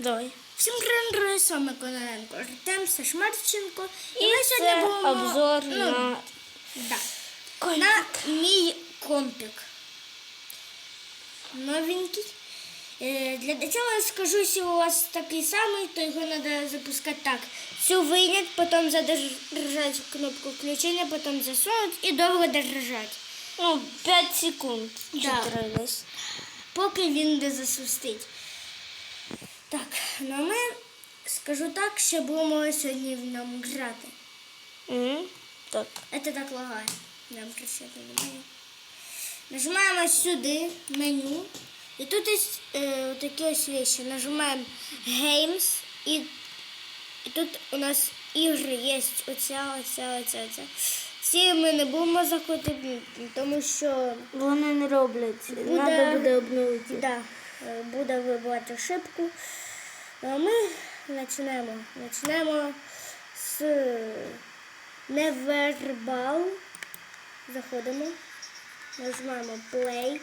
Давай. Всім привіт, з вами Кононенко Артем Сашмарченко. І ми це сьогодні будемо обзор ну, на да, Компік. на мій компік. Новенький. Е, Для начала я скажу, якщо у вас такий самий, то його треба запускати так. Всю вийнять, потім задержати кнопку включення, потім засунути і довго держати. Ну, 5 секунд. Да. Чотири десь. поки він не засустить. Так, ну ми скажу так, що будемо сьогодні в ньому грати. Мгм. Так. Це так лагає. Нам кричати немає. Нажимаємо сюди меню. І тут є е, такі ось вещи. Нажимаємо Games і, і тут у нас ігри є оця, оця, оця, оця. Ці ми не будемо заходити, тому що Вони не роблять. Буде- Треба буде обновити. Да, е, буде вибивати ошибку. А ми почнемо. Почнемо з невербал. Заходимо. Нажимаємо play.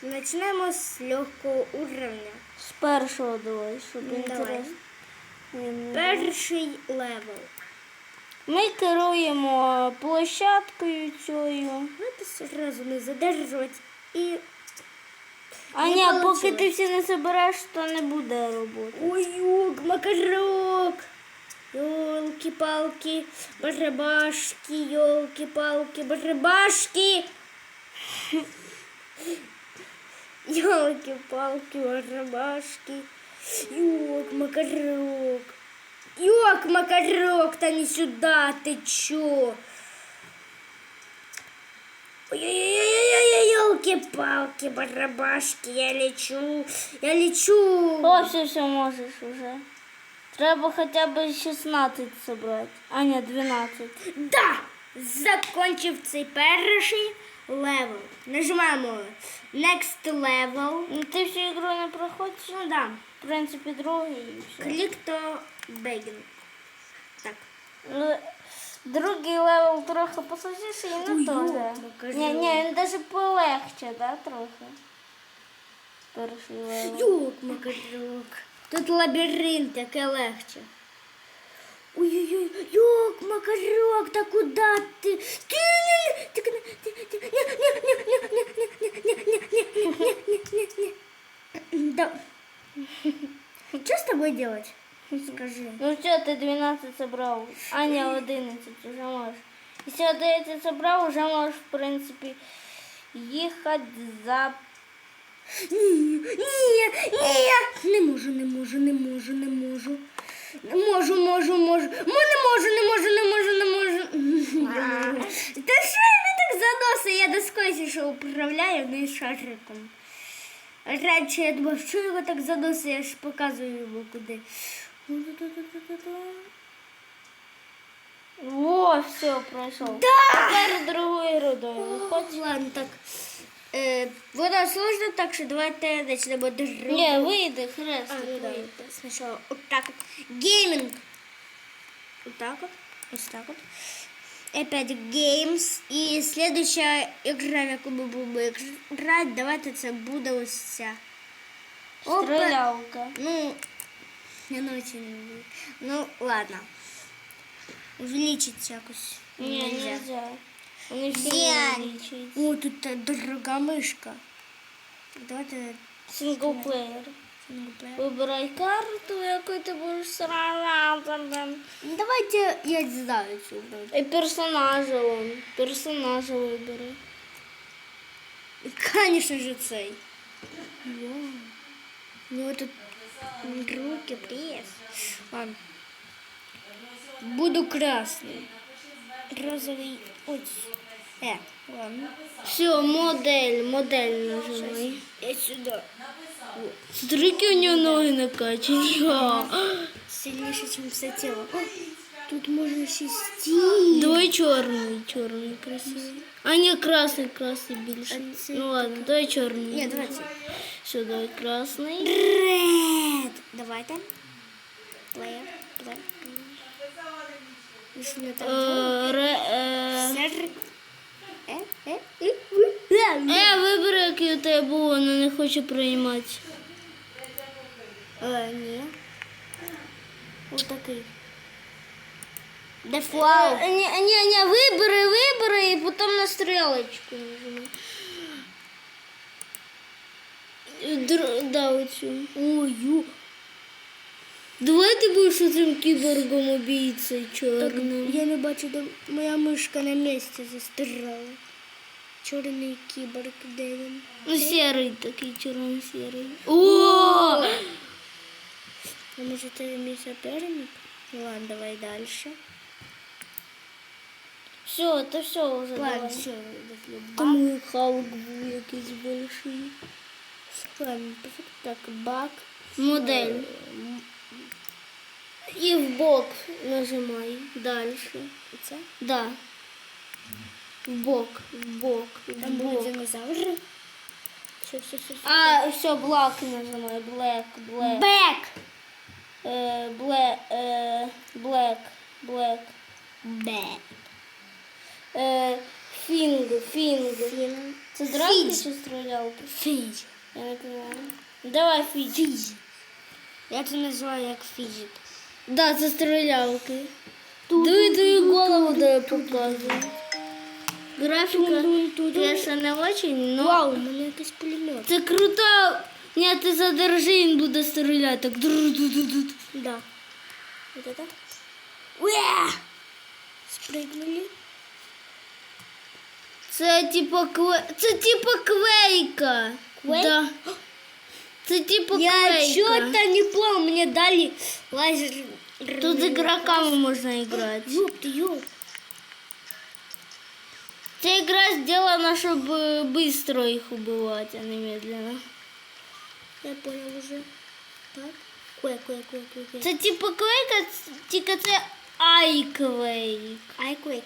Почнемо з легкого уровня. З першого давай, щоб Ну, давай. Перший левел. Ми керуємо площадкою цією. Давайте одразу не задержувати і. А Не поки ти всі не собереш, то не буде роботи. Ой, юг, макарок. Ёлки-палки, барабашки, ёлки-палки, барабашки. Ёлки-палки, барабашки. Ёк, макарок. Ёк, макарок, та не сюда, ты чё? Ой-ой-ой-ой-ой, ёлки-палки, барабашки, я лечу, я лечу. О, все, все можеш уже. Треба хоча б 16 собрати. А ні, 12. Да! Закончив цей перший левел. Нажимаємо Next level. Ну ти всю ігру не проходиш? Ну да. В принципі, другий і все. Begin. Так. Ну, Другий левел трохи посложніший, ну Ой, теж. йо, покажи. Ні, ні, він навіть полегче, да, трохи. Перший левел. Юк, макарок. Тут лабіринт, яке легче. Ой-ой-ой, юк, макарок, та куди ти? Ти не ти ти ти ти ні, ні, ні, ні, ні, ні, ні, ні, ні, ні, ні, ні, ні, ні. Да. Что с тобой делать? Скажи. Ну що, ти 12 собрав? А, ні, 11 вже можеш. Якщо 11 собрав, вже можеш, в принципі, їхати за... Ні, ні, ні. Не можу, не можу, не можу, не можу. Не можу, можу, можу. Мо не можу, не можу, не можу, не можу. Та що ви так заноси? Я доскою що управляю не шариком. Раніше я думав, що його так заносить, я ж показую йому куди. О, все, пройшов. Да! Тепер другу ігру дай. Хоч ладно, так. Е, воно сложно, так що давайте почнемо другу. Ні, вийде, хрест. А, ну да. вийде. Сначала вот так вот. Гейминг. Вот так вот. Вот так вот. Опять games. И следующая игра, в яку ми будемо грати, давайте це буде ось ця. Опа. Стрілялка. Ну, я не ну, очень. Ну, ладно. Увеличить якось. Не, нельзя. нельзя. Увеличить. все О, тут дорога мышка. Давайте... Синглплеер. Выбирай карту, какой ты будешь сразу. Ну, давайте я не знаю отсюда. И персонажа он. Персонажа И Конечно же цей. Вау. Ну, вот тут руки, пресс. Ладно. Буду красный. Розовый. Ой. Э, ладно. Все, модель, модель нажимай. Я сюда. Смотри, у нього ноги накачані. Ха. Сильнейше, чем все тело. О, тут можно еще стиль. Давай чорний, чорний красивий. А ні, красний, красний більше. А це Ну ладно, давай чорний. Нет, давайте. Все, давай красний. Давай Давайте. Плеєр, плеєр. Я виберу, який у тебе був, але не хочу приймати. Э, ні. Отакий. Дефлау. Э, ні, ні, ні, вибери, вибери і потім на стрілочку нажимай. Др... Да, оцю. Ой, ю. Давай ти будеш цим кіборгом убійцею Так, чорним. я не бачу, де моя мишка на місці застряла. Чорний кіборг, де він? Ну, серий такий, чорно-серий. О! А може це мій соперник? Ну ладно, давай далі. Все, то все вже. Ладно, давай. все, Тому і Халк був якийсь больший. Ладно, так, бак. Модель. І в бок нажимай далі. Це? Да. В бок, в бок, в Там були бок. динозаври. Все, все, все. А, все, блак нажимай. Блек, блек. Бек! Е, Блек, е, блек, блек. Бек. Е, Фінг, фінг. Це драки Фідж. чи стрілялки? Фідж. Я не понимаю. Давай фідж. Я це називаю як фіджит. Да, це стрілялки. Диви твою голову, де я показую. Графіка, конечно, не очень, но... Вау, у мене якийсь пулемет. Це круто. Ні, ти задержи, він буде стріляти. Так. дру-ду-ду-ду. Да. Вот это? Уя! Спрыгнули. Це типа кве... Це типа квейка. Квейк? Да. Це типа Я квейка. что-то не понял, мне дали лазер. Тут з игроками можна грати. Ёп ты, ёп. Ця игра сделана, щоб е, быстро їх убивати, а не медленно. Я понял уже. Так. Квейк, квейк, квейк, квейк. квейк. Це типа квейка, ц- тільки це айквейк. Ай, квейк.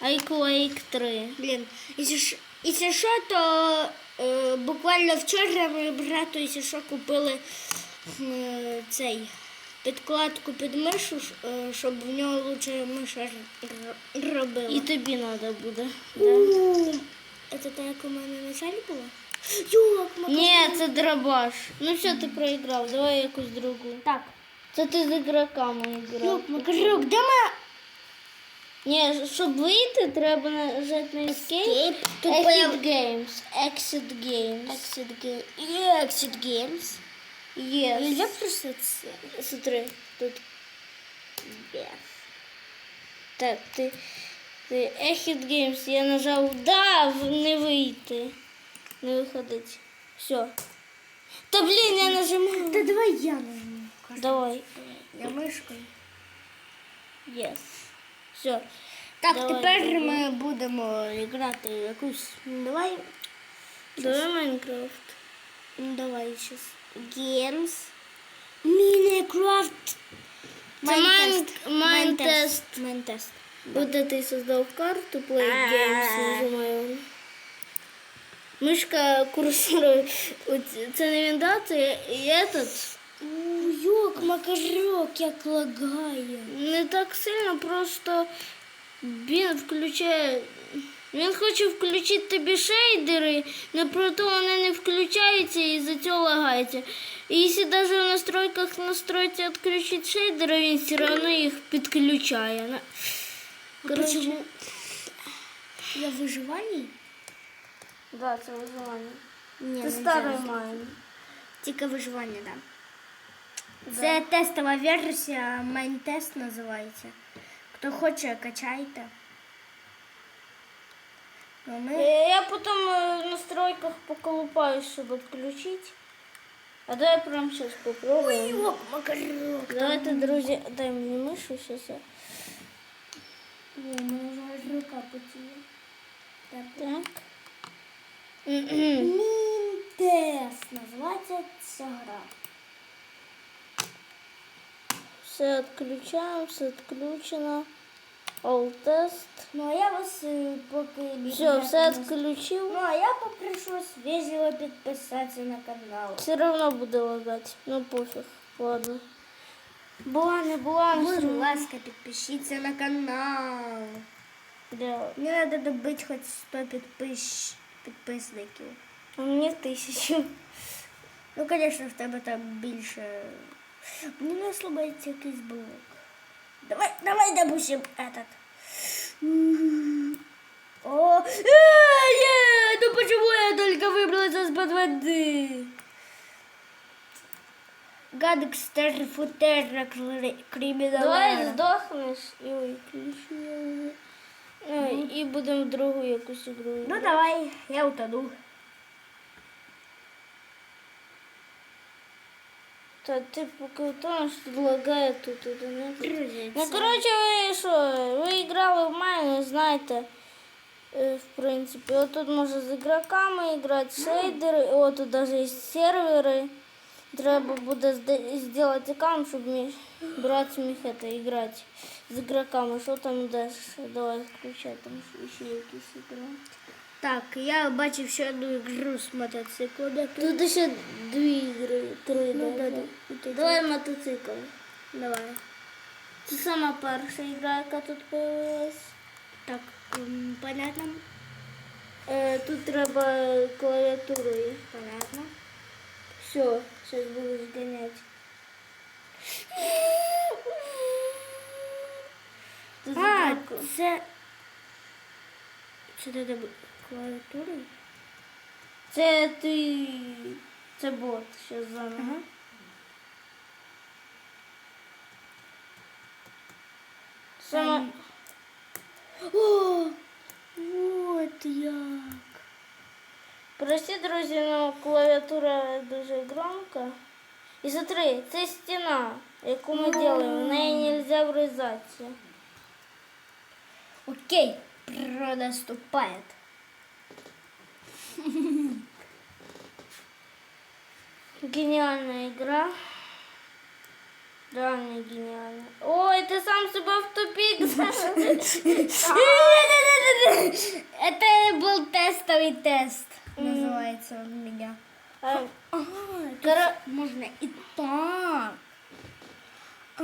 Айквейк 3. Блін, якщо що, якщо що, то е, буквально вчора ми брату, якщо що, купили е, цей підкладку під мишу, е, щоб в нього лучше миша робила. І тобі треба буде. Да. Це та, як у мене на? Йок, Ні, це дробаш. Ну все, ти проіграв, давай якусь другу. Так, Це ти з ігроками грав. йок, макарок, де моя? Ні, щоб вийти, треба нажати на Escape. Escape. Тут Exit Games. Exit Games. Exit Games. Exit Games. Yes. Нельзя просто? Смотри, тут. Yes. Так, ти, ти Exit Games, я нажав да, не вийти. Не виходить. Все. Та блін, я нажимаю. Та давай я нажму. Давай. Я мишкою. Yes. Все. Так, Давай, тепер давай. ми будемо грати якусь. ну, Давай. Давай Майнкрафт. Давай щас. Games. Minecraft. Це Майн- Майнтест. Майнтест. Вот ты создал карту Play Games, нажимаю. Мишка курсор, от це не він да, це і этот. У, Йок, макарок, як лагає. Не так сильно, просто він включає. Він хоче включити тобі шейдери, але проте вони не включаються і за цього лагається. І якщо навіть в настройках настроїться відключити шейдери, він все одно їх підключає. Коротше, Я в виживанні? да, це виживання. Ні, Це старий майн. Тільки виживання, так. Да. Це тестова версія, майнтест називається. Хто хоче, качайте. Ну, ми... Э, Я потом э, в настройках поколупаюсь, чтобы отключить. А давай прямо сейчас попробуем. Йок, макарок. Давайте, друзья, дай мне мышу сейчас. Я... О, у мене вже аж рука потіє. Так. Так. Мінтест називається ця гра. Все отключаем, все отключено. All тест. Ну, а я вас е, поки... Все, все Ну, отключил. а я попрошу вежливо підписатися на канал. Все равно буду лагать. Ну пофиг. Ладно. Була, не була, не Будь все равно. ласка, підпишіться на канал. Да. Мені треба добити хоч 100 підпис... підписників. А мне тысячу. Ну, звісно, в тебе там більше. Мені не слабається якийсь блок. Давай, давай, допустим, этот. М, О, э, нет, ну почему я только выбралась из-под воды? Гадекстер, футер, кримінал. Давай здохнеш і виключи. Ну, і будемо другу якусь ігру. Ну давай, я утону. Та ти поки утонеш, тут лагає тут один. Друзі, Ну, це- коротше, ви що, ви грали в мене, знаєте, е, в принципі, от тут можна з ігроками грати, шейдери, от тут навіть є сервери. Треба буде зробити аккаунт, щоб міг, брат міг это, грати з ігроками. Що там далі? Давай включай, там ще якісь ігри. Так, я бачив ще одну ігру з мотоциклом. Тут ще дві ігри, три Ну, даже. да, да. Давай мотоцикл. Давай. Це сама перша ігра, яка тут появилась. Так, м, понятно? Е, тут треба клавіатурою. Понятно. Все, зараз буду зганяти. Тут А, так. це... Це треба Клавіатурою? Це ти. Це бот, зараз заново. Ага. Сама... О, от як. Прости, друзі, але клавіатура дуже громка. І смотри, це стіна, яку ми робимо. В неї не можна врізатися. Окей, продоступает. Гениальная игра. Реально гениальная. Ой, ты сам себя в тупик. Это был тестовый тест. Называется он у меня. А, Кора- можно и так. А,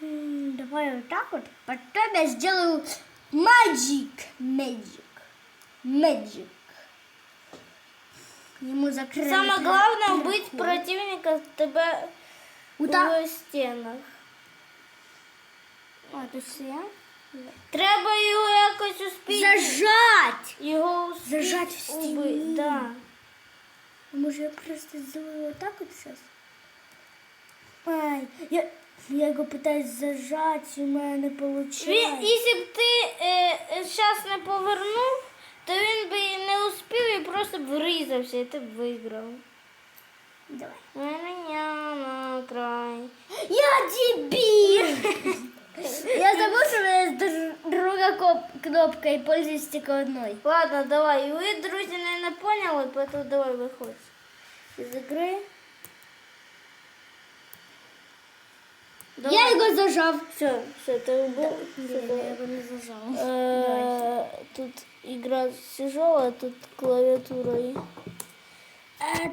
Давай вот так вот. Потом я сделаю magic. Magic. Magic. Ему закрыть. Самое главное убить противника тебя Вот так. в стінах. А, то есть я? Треба його якось успіти. Зажать. Його успіти Зажать в стіні. убити. Да. Может, я просто сделаю вот так вот сейчас? Ай, я, я его пытаюсь зажать, у меня не получается. Він, якщо б ти е, зараз не повернув, то він би і не успів і просто б врізався, і ти б виграв. Давай. Меня на край. Я дебил! Я забыл, что у меня есть др- другая коп- кнопка и пользуюсь только одной. Ладно, давай. Ви, друзі, не, не поняли, поэтому давай виходь. Із ігри. Я его зажав. Все, все, ти убив. Все, Я давай. его не зажал. Е, Тут игра тяжелая, тут клавиатурой.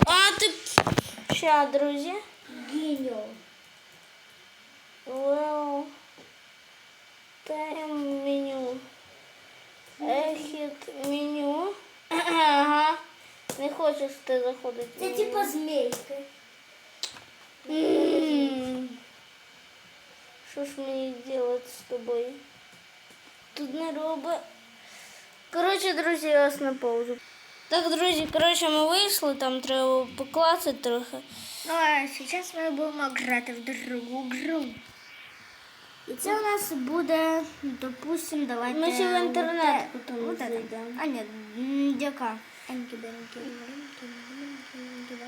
А, ти... Ща, друзі. Гениал. Well, тайм меню. Exit меню. Ага. Не хочеш ти заходити. в Это меню. типа змейка. М. Що ж мені делать з тобою? Тут не роби. Коротше, друзі, я вас на паузу. Так, друзі, коротше, ми вийшли, там треба поклацати трохи. Ну, а сейчас ми будемо грати в другу гру. І це у нас буде, допустим, давайте... Ми ще в інтернет вот потім вот это. зайдемо. А, нет, м, яка? Енкіде, енкіде, енкіде, енкіде.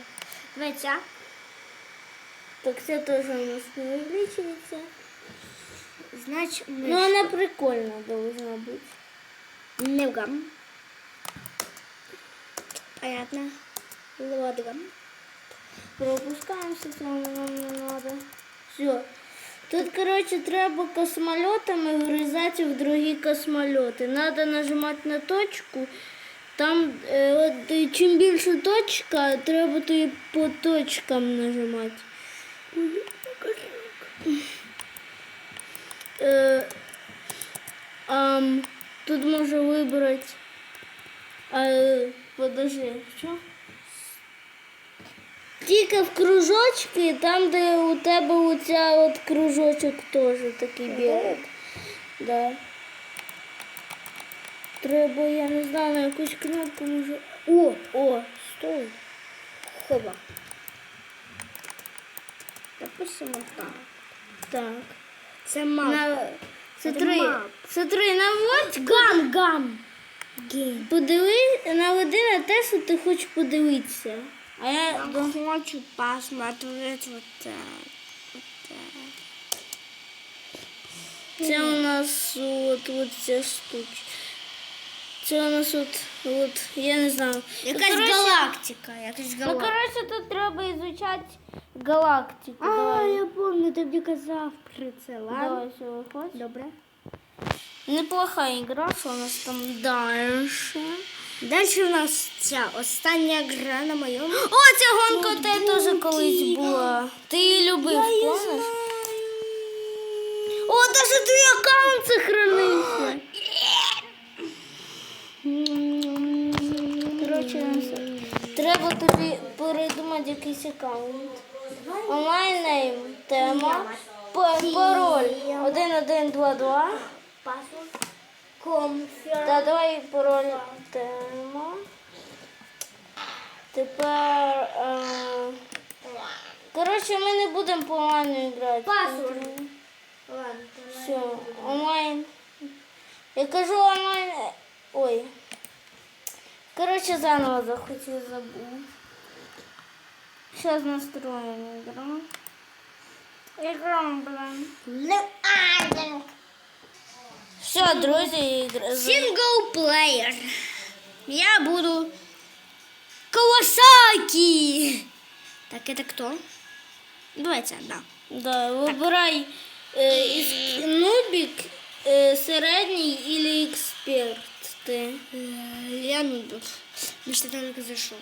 Давай ця. Так це теж у нас не увеличується. Значить, ми... Ну, она прикольно должна быть. Невгам. Понятно. Лодгам. Пропускаемся, там нам не надо. Все. Тут, короче, треба космолетами врізати в другі космолети. Надо нажимати на точку. Там, е, от, е, чим більше точка, треба то і по точкам нажимати. Е, ам, Тут можна вибрати. А, подожди, що? Тільки в кружочки, там, де у тебе оця от кружочок теж такий білий. Да. Треба, я не знаю, на якусь кнопку може. О, о, стой. Хоба. Допустимо так. Так. Це мап. На... Смотри, смотри, наводь, Гам, гам. Подивись, подиви, наведи на те, що ти хочеш подивитися. А я Я хочу посмотреть вот так. Вот так. Це у нас от, от ця штучка. Це у нас от, от, я не знаю. Якась Ну, коротше- галактика. Якась Ну, галактика. коротше, тут треба ізучати галактику. А, Давай. я помню, ти мені казав про це. Ладно. Давай, все, виходь. Добре. Неплоха ігра, що у нас там дальше. Далі у нас ця остання гра на моєму. О, ця гонка у тебе теж колись була. Ти її любив, помниш? О, даже твій аккаунт сохранився. Коротше, треба тобі передумати якийсь аккаунт. Онлайн нейм, тема, па- пароль 1122. Паспорт. Комфер. Та давай пароль тема. Тепер. Е... Коротше, ми не будемо по онлайну грати. Паспорт. Все, онлайн. Я кажу онлайн. е, Ой. Коротше, заново захотів забув. Сейчас настроим игру. Играем, блин. Не айден. Все, друзі, ігра. Сингл плеєр. Я буду Кawasaki. Так, это кто? Давайте, да. Да, вибирай е, із нубік, е, середній или експерт. Ты е, Я не буду. Ми ж тільки зайшов.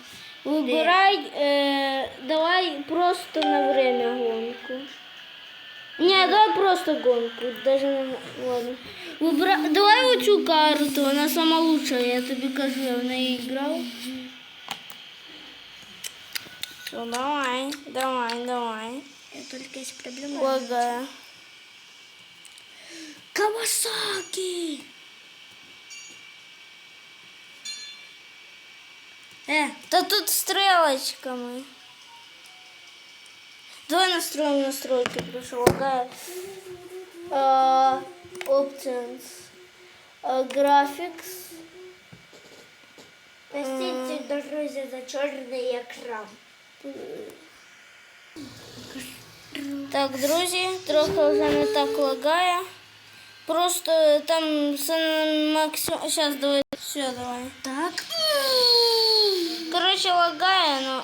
Вибирай, е, давай просто на время гонку. Не, давай просто гонку, даже не ладно. Выбра... Давай вот эту карту, она самая лучшая, я тебе кажу, я в ней играл. Ну, давай, давай, давай. Это только есть проблема. Лагаю. Кавасаки! Э, Та тут стрелочками. Давай настроим настройки, что лагает. А, options. А, graphics. простите, друзья, за черный экран. Так, друзі, трохи вже не так лагає. Просто там все максимум. Сейчас давай. Все, давай. Так Короче, лагає, но.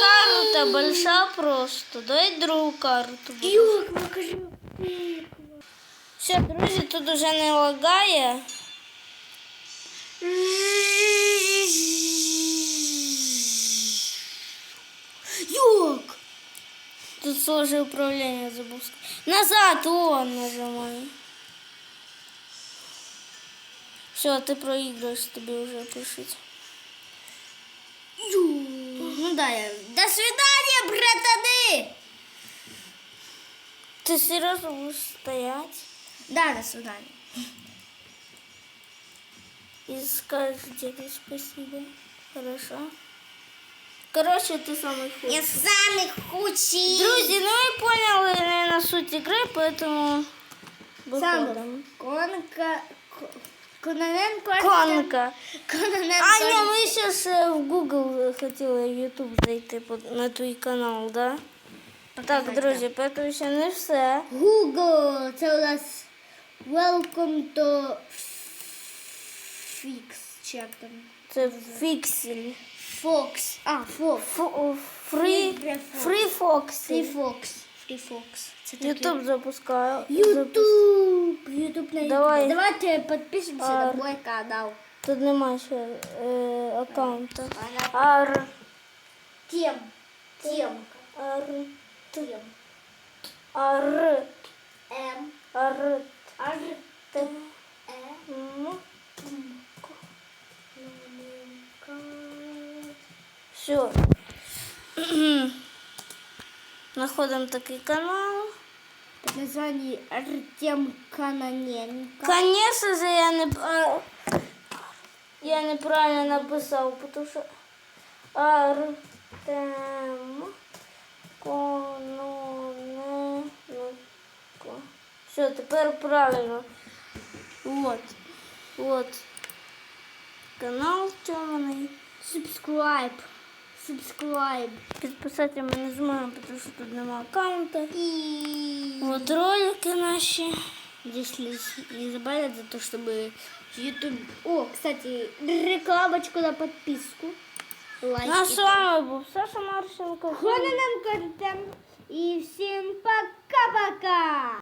Карта большая просто. Давай другу карту. Юк, покажи. Все, друзі, тут уже не лагає. Юк. Тут сложное управление забыл. сказать. Назад он нажимай. Все, ты проигрываешь, тебе уже пишет. Ну да, я... До свидания, братаны. Ты серьезно будешь стоять Да, до свидания. и скажешь деду спасибо? Хорошо. Короче, ты самый худший. Я самый худший. Друзі, ну ви поняли, наверное, суть игры, поэтому Сам выходим. Конка... Ко- Кононенко. Конка. Кононенко. А, ні, ми зараз е, в Google хотіли в YouTube зайти по- на твій канал, да? Так, друзі, поэтому ще не все. Google, це у нас Welcome to Fix. Чи як там? Це фіксель. Fox. А, Fox. Фу- Фрі, фрі Фоксі. Це такий- Ютуб запускаю. YouTube. YouTube на. Давай. Давайте підпишемося Ар. на мой канал. Тут нема ще е, аккаунта. Ар. Тем. Тем. Ар. Тем. Ар. М. Ар. Ар. Т. М. Все. Находимо такий канал. Под названием Артем Каноненко. Конечно же, я не я неправильно написав, тому що Артем Кононенко. Все, тепер правильно. Вот. Вот. Канал темний. Subscribe Subscribe. Підписати ми не зможемо, тому що тут немає аккаунта. И Вот ролики наші. если не забавят за то, чтобы YouTube... О, кстати, рекламочку на подписку. Лайк. На з вами був Саша Марченко. Кононенко Артем. И всем пока-пока.